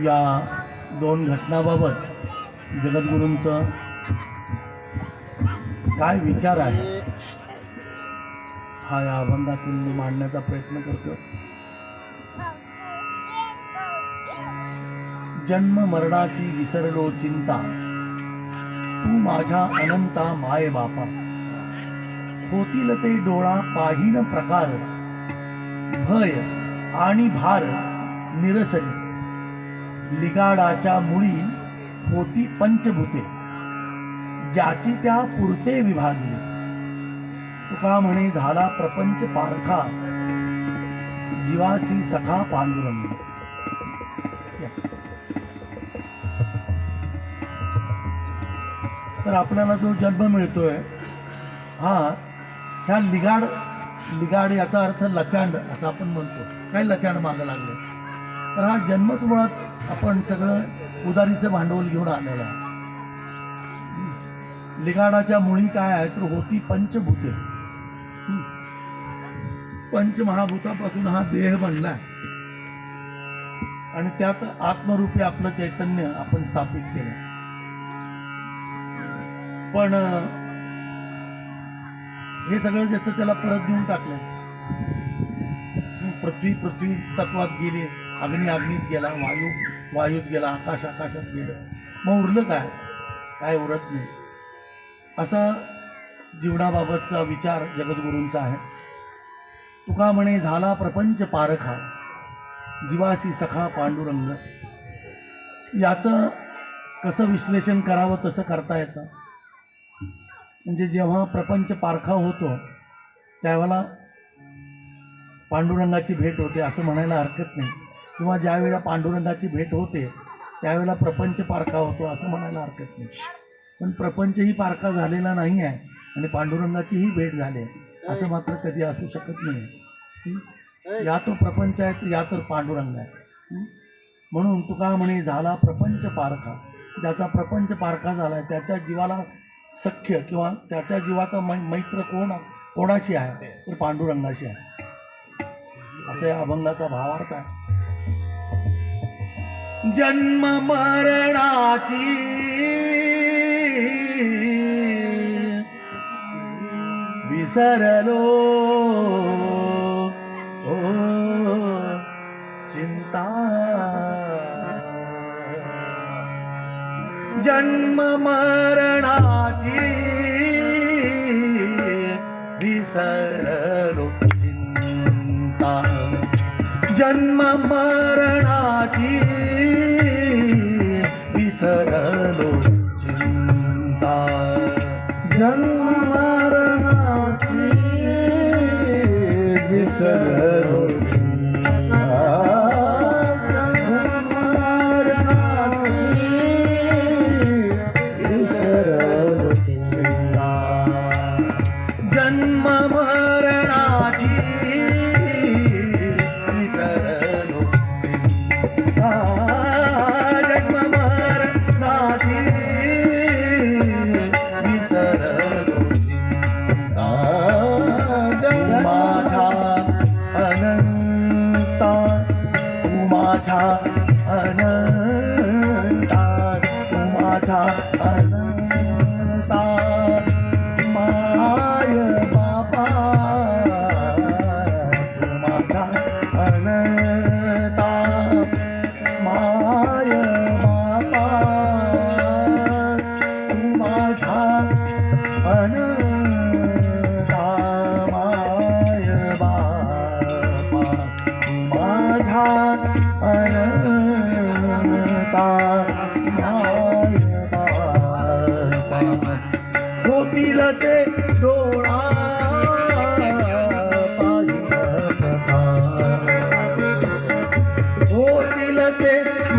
या दोन घटनाबाबत जगद्गुरूंचं काय विचार आहे? हा या अभंगातून मी मांडण्याचा प्रयत्न करतो जन्म मरणाची विसरलो चिंता. तू माझ्या अनंता माय बापा. होतील ते डोळा पाहिन प्रकार. भय आणि भार निरसली. लिगाडाच्या मुळी होती पंचभूते ज्याची त्या पुरते विभागली. तुका म्हणे झाला प्रपंच पारखा जीवासी सखा पांडुरंग. तर आपल्याला जो जन्म मिळतोय हा ह्या लिगाड लिगाड याचा अर्थ लचांड असं आपण म्हणतो. काय लचांड मागं लागलं? तर हा जन्मच मुळात आपण सगळं उदारीचं भांडवल घेऊन आलेलं आहे. लिगाडाच्या मुळी काय आहे तर होती पंचभूते. पंचमहाभूतापासून हा देह बनला आणि त्यात आत्मरूपी आपलं चैतन्य आपण स्थापित केलं. पण हे सगळं ज्याचं त्याला परत देऊन टाकलं. पृथ्वी पृथ्वी तत्वात गेली. अग्नी अग्नीत गेला वायू वायूत गेला आकाश आकाशात गेलं. मग उरलं काय? काय उरत नाही. असा जीवनाबाबतचा विचार जगद्गुरूंचा आहे. तुका म्हणे झाला प्रपंच पारखा जीवासी सखा पांडुरंग. याचं कसं विश्लेषण करावं तसं करता येतं. म्हणजे जेव्हा प्रपंच पारखा होतो त्यावेळेला पांडुरंगाची भेट होते असं म्हणायला हरकत नाही. किंवा ज्या वेळेला पांडुरंगाची भेट होते त्यावेळेला प्रपंच पारखा होतो असं म्हणायला हरकत नाही. पण प्रपंचही पारखा झालेला नाही आहे आणि पांडुरंगाचीही भेट झाली आहे असं मात्र कधी असू शकत नाही. या तो प्रपंच आहे या तर पांडुरंग आहे. म्हणून तुका म्हणे झाला प्रपंच पारखा. ज्याचा प्रपंच पारखा झाला आहे त्याच्या जीवाला सख्य किंवा त्याच्या जीवाचा मै मैत्र कोण कोणाशी आहे? तर पांडुरंगाशी आहे. असं या अभंगाचा भावार्थ आहे. जन्म मरणाची. विसरलो. ओ चिंता. जन्म मरणाची. विसरलो चिंता. जन्म मरणाची.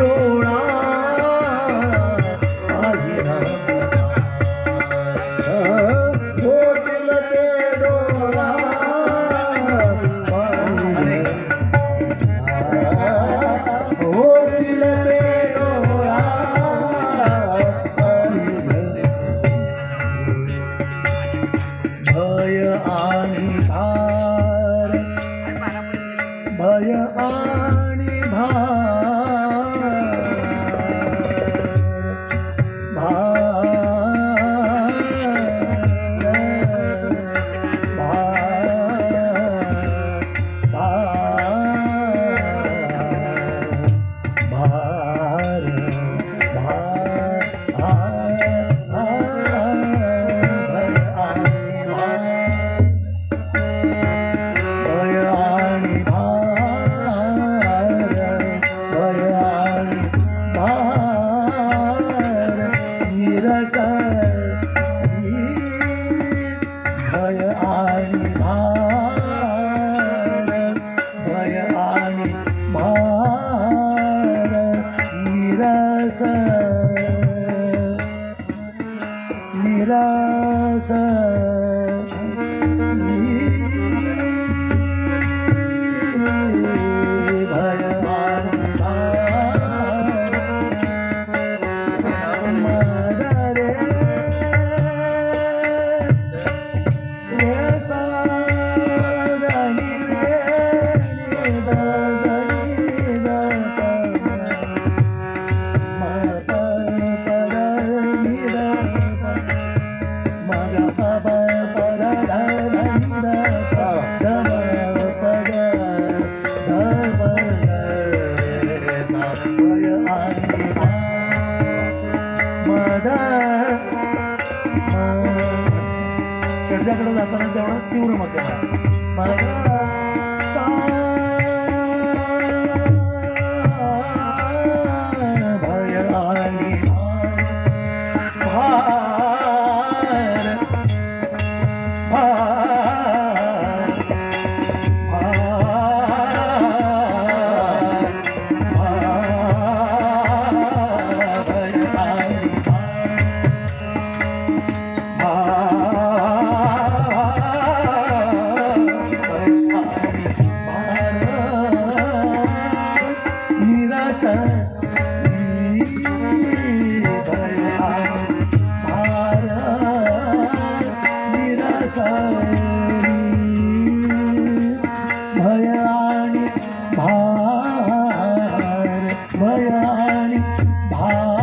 डोड़ा निरस मद षड्जाकडे जाताना तेवढा तीव्रमध्ये आहे. 하나님 나